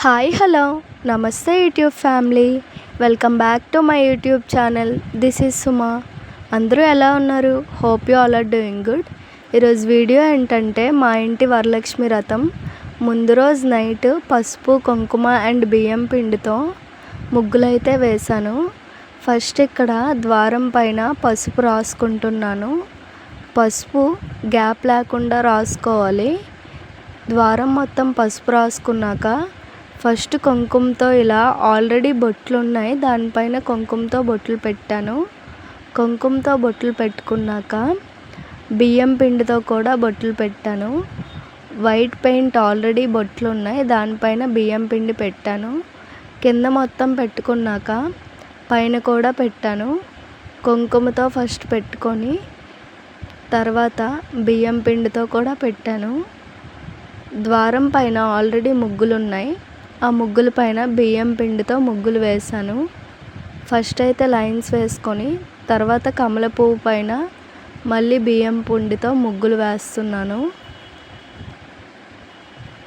Hi hello. Namaste YouTube family. Welcome back to my YouTube channel. This is Suma. అందరూ ఎలా ఉన్నారు? Hope you all are doing good. ఈరోజు video ఏంటంటే మా ఇంటి వరలక్ష్మి రథం. ముందు రోజు నైట్ పసుపు కుంకుమ అండ్ బియ్యం పిండితో ముగ్గులైతే వేశాను. ఫస్ట్ ఇక్కడ ద్వారం పైన పసుపు రాసుకుంటున్నాను. పసుపు గ్యాప్ లేకుండా రాసుకోవాలి. ద్వారం మొత్తం పసుపు రాసుకున్నాక ఫస్ట్ కుంకుమతో ఇలా ఆల్రెడీ బొట్లు ఉన్నాయి దానిపైన కుంకుమతో బొట్లు పెట్టాను. కుంకుమతో బొట్లు పెట్టుకున్నాక బియ్యం పిండితో కూడా బొట్లు పెట్టాను. వైట్ పెయింట్ ఆల్రెడీ బొట్లు ఉన్నాయి దానిపైన బియ్యం పిండి పెట్టాను. కింద మొత్తం పెట్టుకున్నాక పైన కూడా పెట్టాను. కుంకుమతో ఫస్ట్ పెట్టుకొని తర్వాత బియ్యం పిండితో కూడా పెట్టాను. ద్వారం పైన ఆల్రెడీ ముగ్గులు ఉన్నాయి ఆ ముగ్గుల పైన బియ్యం పిండితో ముగ్గులు వేసాను ఫస్ట్ అయితే లైన్స్ వేసుకొని తర్వాత కమల పువ్వు పైన మళ్ళీ బియ్యం పిండితో ముగ్గులు వేస్తున్నాను.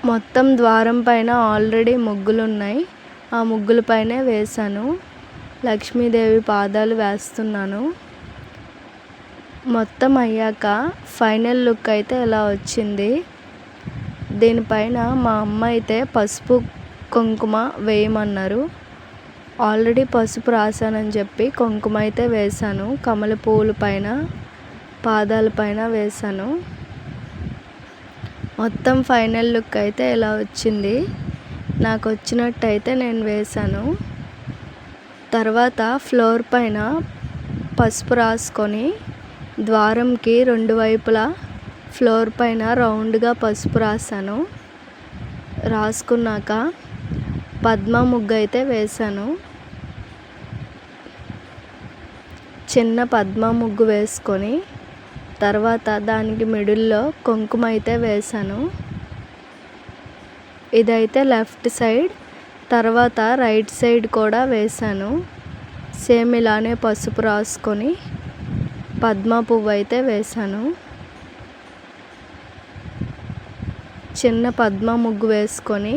మొత్తం ద్వారం పైన ఆల్రెడీ ముగ్గులు ఉన్నాయి ఆ ముగ్గుల పైనే వేశాను. లక్ష్మీదేవి పాదాలు వేస్తున్నాను. మొత్తం అయ్యాక ఫైనల్ లుక్ అయితే ఇలా వచ్చింది? దీనిపైన మా అమ్మ అయితే పసుపు కుంకుమ వేయమన్నారు. ఆల్రెడీ పసుపు రాశానని చెప్పి కుంకుమ అయితే వేశాను. కమల పువ్వుల పైన పాదాల పైన వేశాను. మొత్తం ఫైనల్ లుక్ అయితే ఇలా వచ్చింది? నాకు వచ్చినట్టయితే నేను వేశాను. తర్వాత ఫ్లోర్ పైన పసుపు రాసుకొని ద్వారంకి రెండు వైపులా ఫ్లోర్ పైన రౌండ్గా పసుపు రాసాను రాసుకున్నాక పద్మ ముగ్గు అయితే వేశాను. చిన్న పద్మ ముగ్గు వేసుకొని తర్వాత దానికి మిడిల్లో కుంకుమ అయితే వేశాను. ఇదైతే లెఫ్ట్ సైడ్ తర్వాత రైట్ సైడ్ కూడా వేశాను. సేమ్ ఇలానే పసుపు రాసుకొని పద్మ పువ్వు అయితే వేశాను. చిన్న పద్మ ముగ్గు వేసుకొని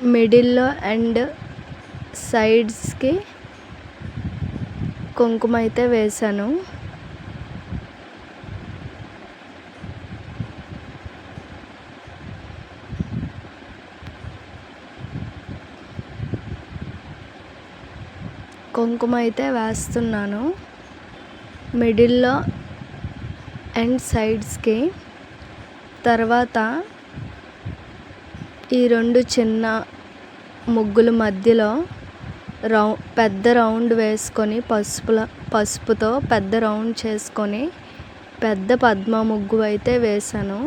మిడిల్లో అండ్ సైడ్స్కి కుంకుమ అయితే వేసాను కుంకుమ అయితే వేస్తున్నాను. మిడిల్లో అండ్ సైడ్స్కి తర్వాత ఈ రెండు చిన్న ముగ్గుల మధ్యలో రౌ పెద్ద రౌండ్ వేసుకొని పసుపుల పసుపుతో పెద్ద రౌండ్ చేసుకొని పెద్ద పద్మ ముగ్గు అయితే వేసాను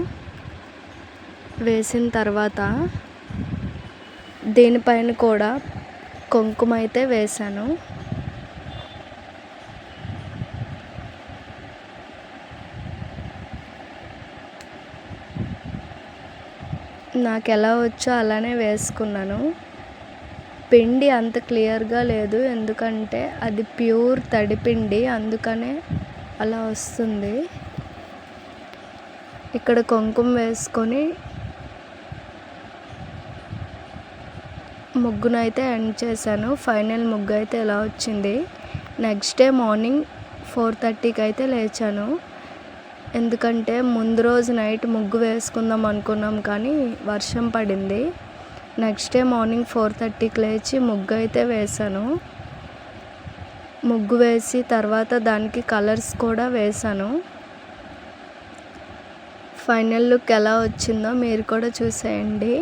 వేసిన తర్వాత దీనిపైన కూడా కుంకుమ అయితే వేసాను నాకు ఎలా వచ్చో అలానే వేసుకున్నాను. పిండి అంత క్లియర్గా లేదు. ఎందుకంటే అది ప్యూర్ తడిపిండి. అందుకనే అలా వస్తుంది. ఇక్కడ కుంకుమ వేసుకొని ముగ్గునైతే ఎండ్ చేశాను. ఫైనల్ ముగ్గు అయితే ఎలా వచ్చింది? నెక్స్ట్ డే మార్నింగ్ ఫోర్ థర్టీకి అయితే లేచాను. ఎందుకంటే ముందు రోజు నైట్ ముగ్గు వేసుకుందాం అనుకున్నాం కానీ వర్షం పడింది. నెక్స్ట్ డే మార్నింగ్ ఫోర్ థర్టీకి లేచి ముగ్గు అయితే వేశాను. ముగ్గు వేసి తర్వాత దానికి కలర్స్ కూడా వేశాను. ఫైనల్ లుక్ ఎలా వచ్చిందో మీరు కూడా చూసేయండి.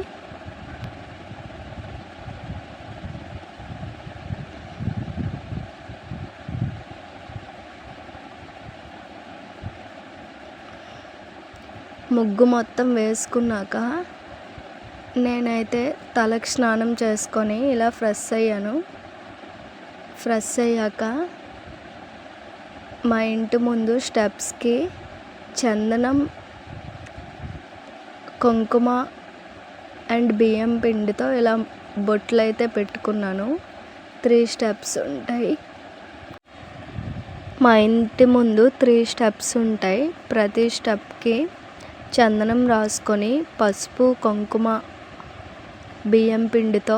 ముగ్గు మొత్తం వేసుకున్నాక నేనైతే తలకు స్నానం చేసుకొని ఇలా ఫ్రెష్ అయ్యాను. ఫ్రెష్ అయ్యాక మా ఇంటి ముందు స్టెప్స్కి చందనం కుంకుమ అండ్ బియ్యం పిండితో ఇలా బొట్లు అయితే పెట్టుకున్నాను. త్రీ స్టెప్స్ ఉంటాయి. మా ఇంటి ముందు త్రీ స్టెప్స్ ఉంటాయి. ప్రతి స్టెప్కి చందనం రాసుకొని పసుపు కుంకుమ బియ్యం పిండితో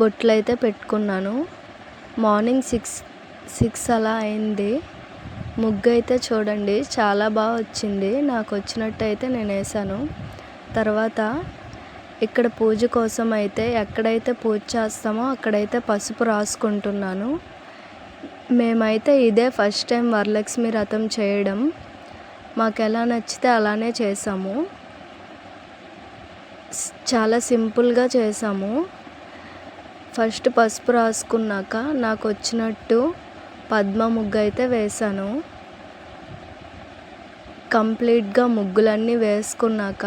బొట్లు అయితే పెట్టుకున్నాను. మార్నింగ్ సిక్స్ సిక్స్ అలా అయింది. ముగ్గు అయితే చూడండి చాలా బాగా వచ్చింది. నాకు వచ్చినట్టు అయితే నేను వేసాను. తర్వాత ఇక్కడ పూజ కోసం అయితే ఎక్కడైతే పూజ చేస్తామో అక్కడైతే పసుపు రాసుకుంటున్నాను. మేమైతే ఇదే ఫస్ట్ టైం వరలక్ష్మి రథం చేయడం. మాకు ఎలా నచ్చితే అలానే చేసాము చాలా సింపుల్గా చేసాము ఫస్ట్ పసుపు రాసుకున్నాక నాకు వచ్చినట్టు పద్మ ముగ్గు అయితే వేశాను. కంప్లీట్గా ముగ్గులన్నీ వేసుకున్నాక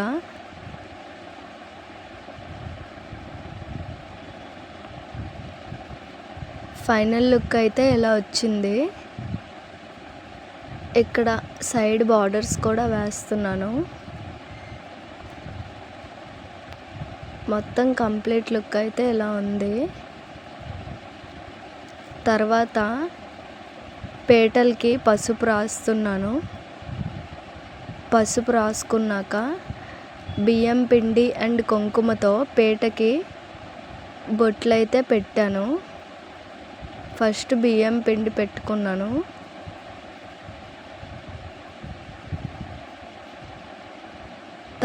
ఫైనల్ లుక్ అయితే ఇలా వచ్చింది? ఇక్కడ సైడ్ బార్డర్స్ కూడా వేస్తున్నాను. మొత్తం కంప్లీట్ లుక్ అయితే ఇలా ఉంది. తర్వాత పేటల్కి పసుపు రాస్తున్నాను. పసుపు రాసుకున్నాక బియ్యం పిండి అండ్ కుంకుమతో పేటకి బొట్లయితే పెట్టాను. ఫస్ట్ బియ్యం పిండి పెట్టుకున్నాను.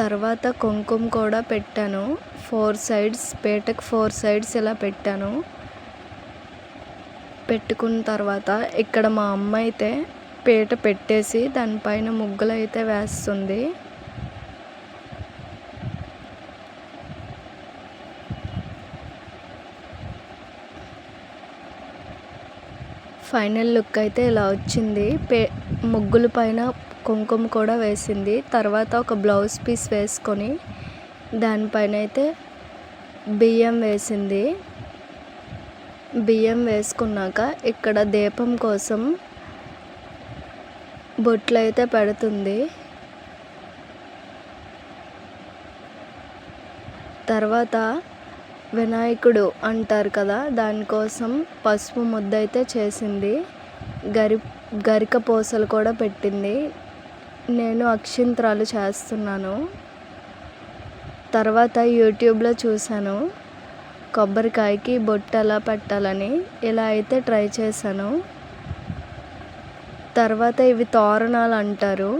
తర్వాత కుంకుమ కూడా పెట్టాను. ఫోర్ సైడ్స్ పేటకు ఫోర్ సైడ్స్ ఇలా పెట్టాను. పెట్టుకున్న తర్వాత ఇక్కడ మా అమ్మ అయితే పీట పెట్టేసి దానిపైన ముగ్గులు అయితే వేస్తుంది. ఫైనల్ లుక్ అయితే ఇలా వచ్చింది. పే ముగ్గుల పైన కుంకుమ కూడా వేసింది. తర్వాత ఒక బ్లౌజ్ పీస్ వేసుకొని దానిపైన అయితే బియ్యం వేసింది. బియ్యం వేసుకున్నాక ఇక్కడ దీపం కోసం బొట్లు అయితే పెడుతుంది. తర్వాత వినాయకుడు అంటారు కదా దానికోసం పసుపు ముద్ద అయితే చేసింది. గరి గరిక పూసలు కూడా పెట్టింది. నేను అక్షింత్రాలు చేస్తున్నాను. తర్వాత యూట్యూబ్లో చూశాను. కొబ్బరికాయకి బొట్టు ఎలా పెట్టాలని ఇలా అయితే ట్రై చేశాను. తర్వాత ఇవి తోరణాలు అంటారు.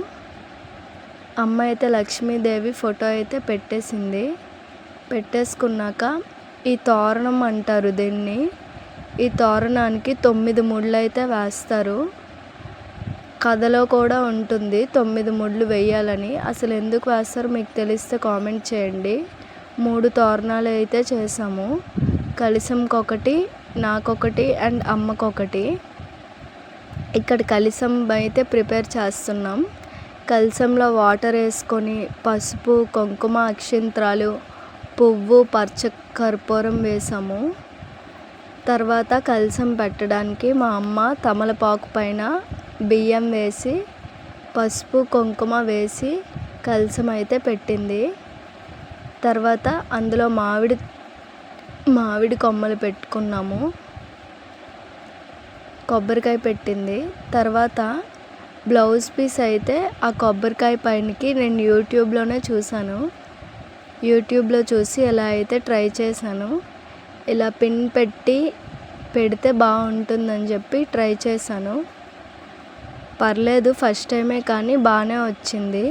అమ్మ అయితే లక్ష్మీదేవి ఫోటో అయితే పెట్టేసింది. పెట్టేసుకున్నాక ఈ తోరణం అంటారు దీన్ని. ఈ తోరణానికి తొమ్మిది ముళ్ళు అయితే వేస్తారు. కథలో కూడా ఉంటుంది. తొమ్మిది ముళ్ళు వేయాలని అసలు ఎందుకు వేస్తారో మీకు తెలిస్తే కామెంట్ చేయండి. మూడు తోరణాలు అయితే చేసాము కలిసంకొకటి నాకొకటి అండ్ అమ్మకొకటి. ఇక్కడ కలిసం అయితే ప్రిపేర్ చేస్తున్నాం. కలిసంలో వాటర్ వేసుకొని పసుపు కుంకుమ అక్షింత్రాలు పువ్వు పచ్చ కర్పూరం వేసాము తర్వాత కలిసం పెట్టడానికి మా అమ్మ తమలపాకు పైన బియ్యం వేసి పసుపు కుంకుమ వేసి కలసం అయితే పెట్టింది. తర్వాత అందులో మామిడి మామిడి కొమ్మలు పెట్టుకున్నాము. కొబ్బరికాయ పెట్టింది. తర్వాత బ్లౌజ్ పీస్ అయితే ఆ కొబ్బరికాయ పైనకి నేను యూట్యూబ్లోనే చూశాను. యూట్యూబ్లో చూసి ఎలా అయితే ట్రై చేశాను ఇలా పిన్ పెట్టి పెడితే బాగుంటుందని చెప్పి ట్రై చేశాను. పర్లేదు ఫస్ట్ టైమే కానీ బాగానే వచ్చింది.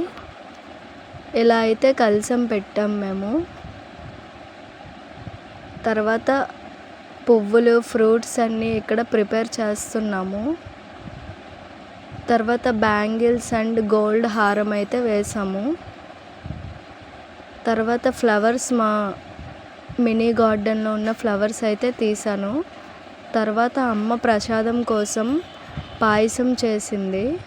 ఇలా అయితే కలసం పెట్టాం మేము. తర్వాత పువ్వులు ఫ్రూట్స్ అన్నీ ఇక్కడ ప్రిపేర్ చేస్తున్నాము. తర్వాత బ్యాంగిల్స్ అండ్ గోల్డ్ హారం అయితే వేసాము. తర్వాత ఫ్లవర్స్ మా మినీ గార్డెన్లో ఉన్న ఫ్లవర్స్ అయితే తీసాను. తర్వాత అమ్మ ప్రసాదం కోసం పాయసం చేసింది.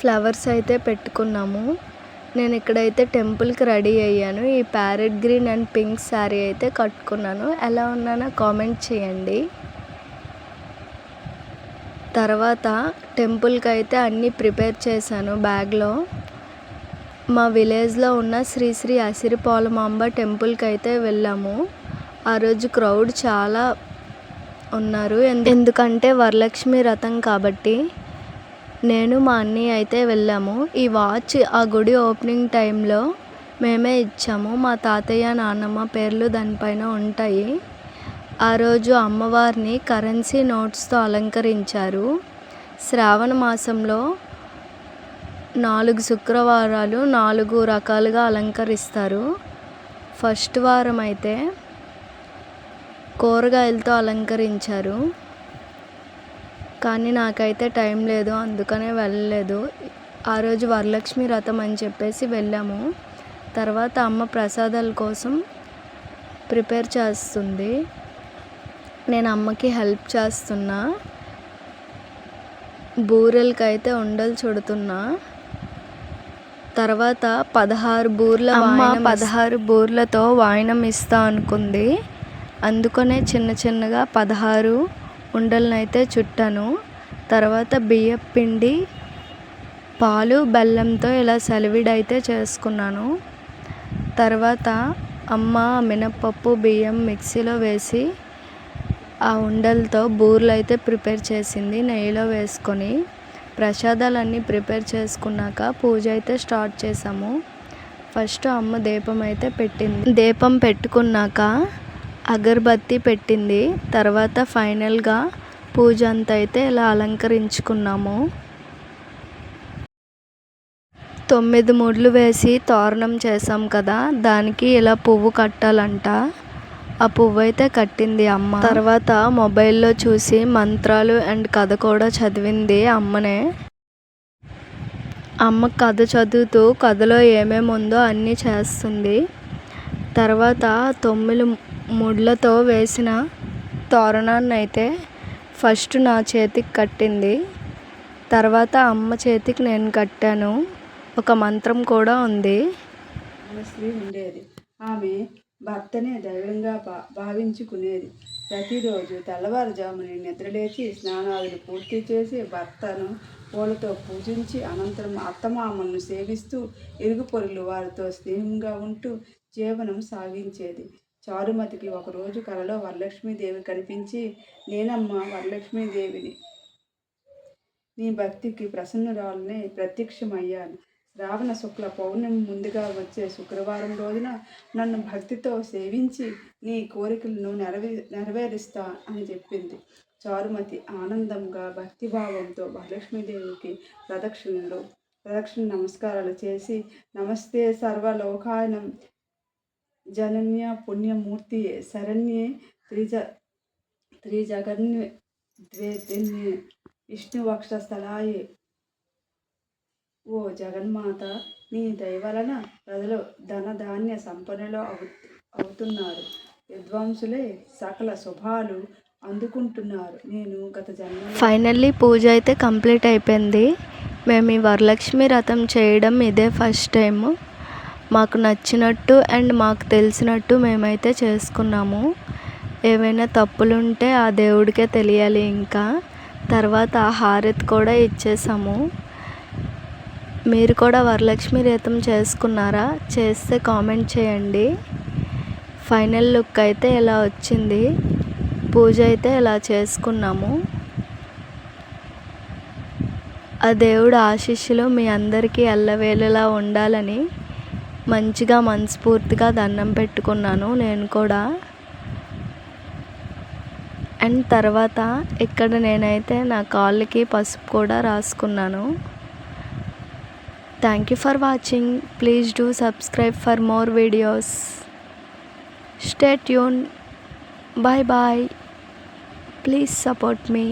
ఫ్లవర్స్ అయితే పెట్టుకున్నాము. నేను ఇక్కడైతే టెంపుల్కి రెడీ అయ్యాను. ఈ parrot green and pink sari అయితే కట్టుకున్నాను. ఎలా ఉన్నానో కామెంట్ చేయండి. తర్వాత టెంపుల్కి అయితే అన్నీ ప్రిపేర్ చేశాను బ్యాగ్లో. మా విలేజ్లో ఉన్న శ్రీ శ్రీ టెంపుల్కి అయితే వెళ్ళాము. ఆ రోజు క్రౌడ్ చాలా ఉన్నారు. ఎందు- ఎందుకంటే వరలక్ష్మి రథం కాబట్టి నేను మా అన్నయ్య అయితే వెళ్ళాము. ఈ వాచ్ ఆ గుడి ఓపెనింగ్ టైంలో మేమే ఇచ్చాము. మా తాతయ్య నాన్నమ్మ పేర్లు దానిపైన ఉంటాయి. ఆ రోజు అమ్మవారిని కరెన్సీ నోట్స్తో అలంకరించారు. శ్రావణ మాసంలో నాలుగు శుక్రవారాలు నాలుగు రకాలుగా అలంకరిస్తారు. ఫస్ట్ వారం అయితే కూరగాయలతో అలంకరించారు. కానీ నాకైతే టైం లేదు అందుకనే వెళ్ళలేదు. ఆ రోజు వరలక్ష్మి రథం అని చెప్పేసి వెళ్ళాము. తర్వాత అమ్మ ప్రసాదాల కోసం ప్రిపేర్ చేస్తుంది. నేను అమ్మకి హెల్ప్ చేస్తున్నా. బూరెలకి అయితే ఉండలు చుడుతున్నా. తర్వాత పదహారు బూర్ల అమ్మ పదహారు బూర్లతో వాయినం ఇస్తా అనుకుంది. అందుకనే చిన్న చిన్నగా పదహారు ఉండలనైతే చుట్టాను. తర్వాత బియ్యం పిండి పాలు బెల్లంతో ఇలా సలివిడైతే చేసుకున్నాను. తర్వాత అమ్మ మినప్పప్పు బియ్యం మిక్సీలో వేసి ఆ ఉండలతో బూర్లు అయితే ప్రిపేర్ చేసింది నెయ్యిలో వేసుకొని. ప్రసాదాలన్నీ ప్రిపేర్ చేసుకున్నాక పూజ అయితే స్టార్ట్ చేసాము ఫస్ట్ అమ్మ దీపం అయితే పెట్టింది. దీపం పెట్టుకున్నాక అగరబత్తి పెట్టింది. తర్వాత ఫైనల్గా పూజ అంతా అయితే ఇలా అలంకరించుకున్నాము. తొమ్మిది ముడ్లు వేసి తోరణం చేసాం కదా దానికి ఇలా పువ్వు కట్టాలంట. ఆ పువ్వు అయితే కట్టింది అమ్మ. తర్వాత మొబైల్లో చూసి మంత్రాలు అండ్ కథ కూడా చదివింది అమ్మనే. అమ్మ కథ చదువుతూ కథలో ఏమేమి ఉందో అన్నీ చేస్తుంది. తర్వాత తొమ్మిది ముళ్ళతో వేసిన తోరణాన్ని అయితే ఫస్ట్ నా చేతికి కట్టింది. తర్వాత అమ్మ చేతికి నేను కట్టాను. ఒక మంత్రం కూడా ఉంది. స్త్రీ ఉండేది. ఆమె భర్తనే దైవంగా భా భావించుకునేది. ప్రతిరోజు తెల్లవారుజాముని నిద్రలేచి స్నానాదులు పూర్తి చేసి భర్తను పూలతో పూజించి అనంతరం అత్తమామలను సేవిస్తూ ఇరుగు పొరులు వారితో స్నేహంగా ఉంటూ జీవనం సాగించేది. చారుమతికి ఒకరోజు కలలో వరలక్ష్మీదేవి కనిపించి నేనమ్మ వరలక్ష్మీదేవిని నీ భక్తికి ప్రసన్నురాలనే ప్రత్యక్షమయ్యాను. శ్రావణ శుక్ల పౌర్ణమి ముందుగా వచ్చే శుక్రవారం రోజున నన్ను భక్తితో సేవించి నీ కోరికలను నెరవే నెరవేరుస్తా అని చెప్పింది. చారుమతి ఆనందంగా భక్తిభావంతో వరలక్ష్మీదేవికి ప్రదక్షిణలు ప్రదక్షిణ నమస్కారాలు చేసి నమస్తే సర్వలోకాయనం జనన్య పుణ్యమూర్తి శరణ్యే త్రిజ త్రిజగన్య ద్వేదిన్యే విష్ణువక్షస్థలాయే. ఓ జగన్మాత నీ దయవలన ప్రజలు ధనధాన్య సంపన్నులు అవు అవుతున్నారు. విద్వాంసులే సకల శుభాలు అందుకుంటున్నారు. నేను గత జన్మ ఫైనల్లీ పూజ అయితే కంప్లీట్ అయిపోయింది. మేము ఈ వరలక్ష్మి రథం చేయడం ఇదే ఫస్ట్ టైము. మాకు నచ్చినట్టు అండ్ మాకు తెలిసినట్టు మేమైతే చేసుకున్నాము. ఏమైనా తప్పులుంటే ఆ దేవుడికే తెలియాలి ఇంకా. తర్వాత ఆ హారతి కూడా ఇచ్చేసాము. మీరు కూడా వరలక్ష్మి రీతం చేసుకున్నారా? చేస్తే కామెంట్ చేయండి. ఫైనల్ లుక్ అయితే ఇలా వచ్చింది? పూజ అయితే ఇలా చేసుకున్నాము? ఆ దేవుడు ఆశీస్సులు మీ అందరికీ అల్లవేలులా ఉండాలని మంచిగా మనస్ఫూర్తిగా దండం పెట్టుకున్నాను నేను కూడా. అండ్ తర్వాత ఇక్కడ నేనైతే నా కాళ్ళకి పసుపు కూడా రాసుకున్నాను. Thank you for watching please do subscribe for more videos stay tune bye bye please support me